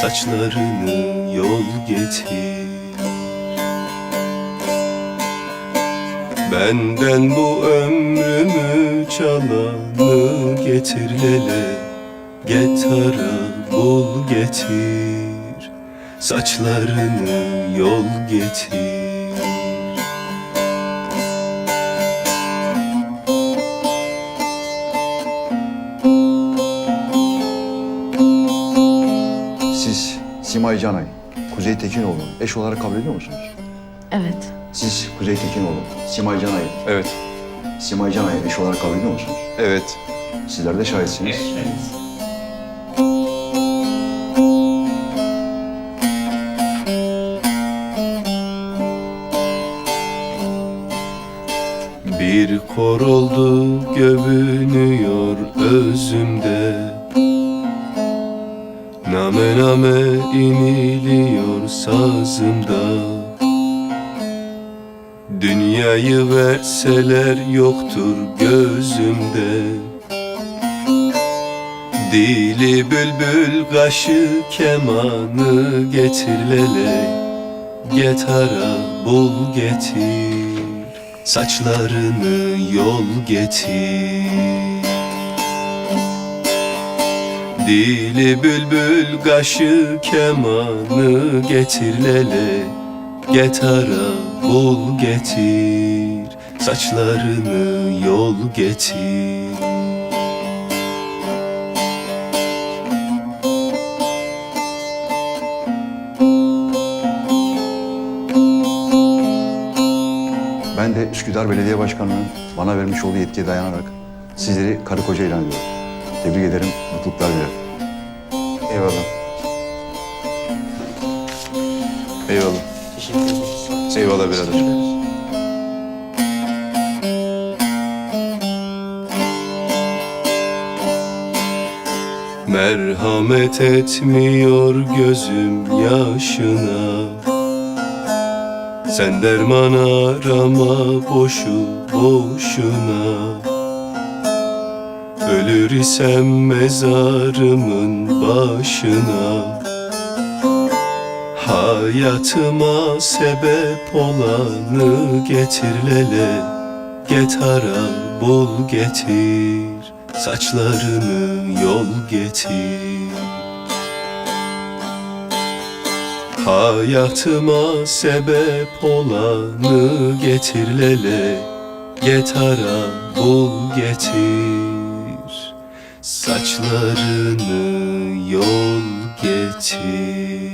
Saçlarını yol getir. Benden bu ömrümü çalanı getir lele. Getara bul getir. Saçlarını yol getir Siz Simay Canay, Kuzey Tekinoğlu eş olarak kabul ediyor musunuz? Evet. Siz Kuzey Tekinoğlu, Simay Canay, Evet, Simay Canay eş olarak kabul ediyor musunuz? evet. Sizler de şahitsiniz. Bir kor oldu göbünüyor özümde Name name iniliyor sazımda. Dünyayı verseler yoktur gözümde. Dili bülbül kaşı kemanı getir lele. Getara bul getir. Saçlarını yol getir Dili bülbül kaşı kemanı getir lele. Getara bul getir. Saçlarını yol getir. Ben de Üsküdar Belediye Başkanı'nın bana vermiş olduğu yetkiye dayanarak sizleri karı koca ilan ediyorum. Tebrik ederim, mutluluklar dilerim. Eyvallah. Eyvallah. Eyvallah birader. Merhamet etmiyor gözüm yaşına Sen derman arama boşu boşuna Ölür isem mezarımın başına. Hayatıma sebep olanı getir lele. Getara bul getir. Saçlarını yol getir. Hayatıma sebep olanı getir lele. Getara bul getir Saçlarını yol getir